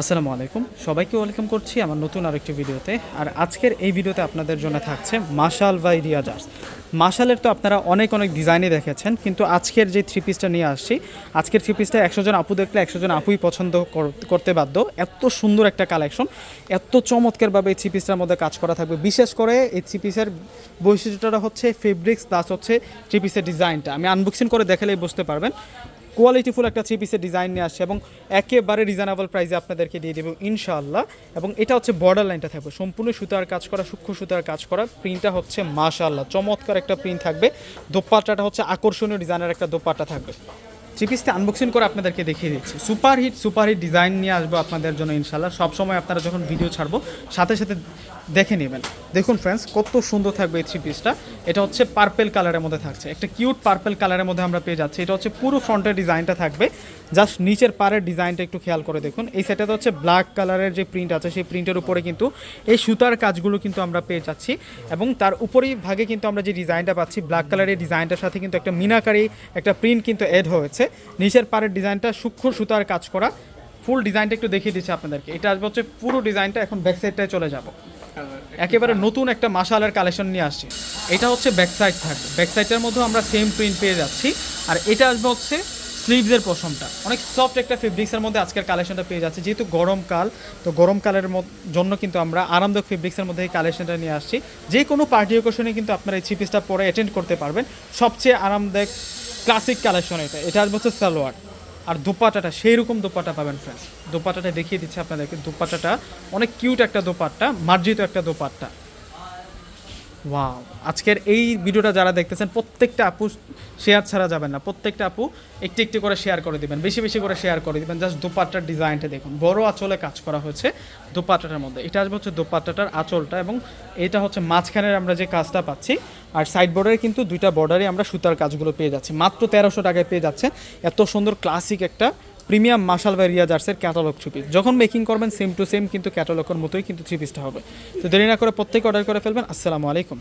আসসালামু আলাইকুম। সবাইকে ওয়েলকাম করছি আমার নতুন আরেকটি ভিডিওতে। আর আজকের এই ভিডিওতে আপনাদের জন্য থাকছে মাশাল বাই রিয়াজার্স মাশালের তো আপনারা অনেক অনেক ডিজাইনই দেখেছেন, কিন্তু আজকের যে থ্রি পিসটা নিয়ে আসছি, আজকের থ্রি পিসটা একশো জন আপু দেখলে একশো জন আপুই পছন্দ করতে বাধ্য। এত সুন্দর একটা কালেকশন এত চমৎকারভাবে এই থ্রি পিসটার মধ্যে কাজ করা থাকবে। বিশেষ করে এই থ্রি পিসের বৈশিষ্ট্যটা হচ্ছে ফেব্রিক্স প্লাস হচ্ছে থ্রি পিসের ডিজাইনটা আমি আনবক্সিং করে দেখালেই বুঝতে পারবেন। কোয়ালিটিফুল একটা থ্রি পিসের ডিজাইন নিয়ে আসছে এবং একেবারে রিজনেবল প্রাইসে আপনাদেরকে দিয়ে দেবো ইনশাআল্লাহ। এবং এটা হচ্ছে বর্ডার লাইনটা থাকবে। সম্পূর্ণ সুতার কাজ করা, সূক্ষ্ম সুতার কাজ করা। প্রিন্টটা হচ্ছে মাশাআল্লাহ, চমৎকার একটা প্রিন্ট থাকবে। দোপাট্টাটা হচ্ছে আকর্ষণীয় ডিজাইনের একটা দোপাট্টা থাকবে। পিসটা আনবক্সিং করে আপনাদেরকে দেখিয়ে দিচ্ছি। Super hit super hit design নিয়ে আসব আপনাদের জন্য ইনশাল্লাহ সবসময় আপনারা যখন ভিডিও ছাড়বো, সাথে সাথে দেখে নেবেন। দেখুন ফ্রেন্ডস কত সুন্দর থাকবে এই থ্রি পিসটা এটা হচ্ছে পার্পেল কালারের মধ্যে থাকছে। একটা কিউট পার্পেল কালারের মধ্যে আমরা পেয়ে যাচ্ছি। এটা হচ্ছে পুরো ফ্রন্টের ডিজাইনটা থাকবে। জাস্ট নিচের পাড়ের ডিজাইনটা একটু খেয়াল করে দেখুন। এই সেটাতে হচ্ছে ব্ল্যাক কালারের যে প্রিন্ট আছে, সেই প্রিন্টের উপরে কিন্তু এই সুতার কাজগুলো কিন্তু আমরা পেয়ে যাচ্ছি। এবং তার উপরেই ভাগে কিন্তু আমরা যে ডিজাইনটা পাচ্ছি ব্ল্যাক কালারের ডিজাইনটার সাথে কিন্তু একটা মিনাকারি, একটা প্রিন্ট কিন্তু এড হয়েছে। নিচের পাড়ের ডিজাইনটা সূক্ষ্ম সুতার কাজ করা। ফুল ডিজাইনটা একটু দেখিয়ে দিচ্ছি আপনাদেরকে। এটা আসবে হচ্ছে পুরো ডিজাইনটা এখন ব্যাক সাইডটায় চলে যাব। একেবারে নতুন একটা মাসালের কালেকশন নিয়ে আসছি। এটা হচ্ছে ব্যাক সাইড থাকবে ব্যাক সাইডটার মধ্যেও আমরা সেম প্রিন্ট পেয়ে যাচ্ছি। আর এটা আসবে হচ্ছে স্লিভসের পশমটা। অনেক সফট একটা ফেব্রিক্সের মধ্যে আজকের কালেকশনটা পেয়ে যাচ্ছে। যেহেতু গরমকাল তো গরমকালের জন্য কিন্তু আমরা আরামদায়ক ফেব্রিক্সের মধ্যে এই কালেকশনটা নিয়ে আসছি। যে কোনো পার্টি ওকেশনে কিন্তু আপনারা এই থ্রি পরে অ্যাটেন্ড করতে পারবেন। সবচেয়ে আরামদায়ক ক্লাসিক কালেকশন এটা। এটা আসবে হচ্ছে সালোয়ার। আর দোপাটাটা সেই রকম দোপাটা পাবেন ফ্রেন্ডস দোপাটাটা দেখিয়ে দিচ্ছি আপনাদেরকে। দোপাটাটা অনেক কিউট একটা দোপাট্টা, মার্জিত একটা দোপাট্টা। ওয়াও আজকের এই ভিডিওটা যারা দেখতেছেন, প্রত্যেকটা আপু শেয়ার ছাড়া যাবেন না। প্রত্যেকটা আপু একটি একটি করে শেয়ার করে দিবেন। বেশি বেশি করে শেয়ার করে দিবেন। জাস্ট দোপাট্টার ডিজাইনটা দেখুন। বড় আঁচলে কাজ করা হয়েছে দোপাট্টাটার মধ্যে। এটা আসবে হচ্ছে দোপাট্টাটার আঁচলটা এবং এটা হচ্ছে মাঝখানের আমরা যে কাজটা পাচ্ছি আর সাইড বর্ডারে কিন্তু দুইটা বর্ডারে আমরা সুতার কাজগুলো পেয়ে যাচ্ছি। মাত্র তেরোশো টাকায় পেয়ে যাচ্ছে এত সুন্দর ক্লাসিক একটা প্রিমিয়াম মার্শাল বা রিয়াজার্সের ক্যাটালগ থ্রি পিস। যখন মেকিং করবেন সেম টু সেম কিন্তু ক্যাটালগের মতোই কিন্তু থ্রি পিসটা হবে। তো দেরি না করে প্রত্যেকে অর্ডার করে ফেলবেন। আসসালামু আলাইকুম।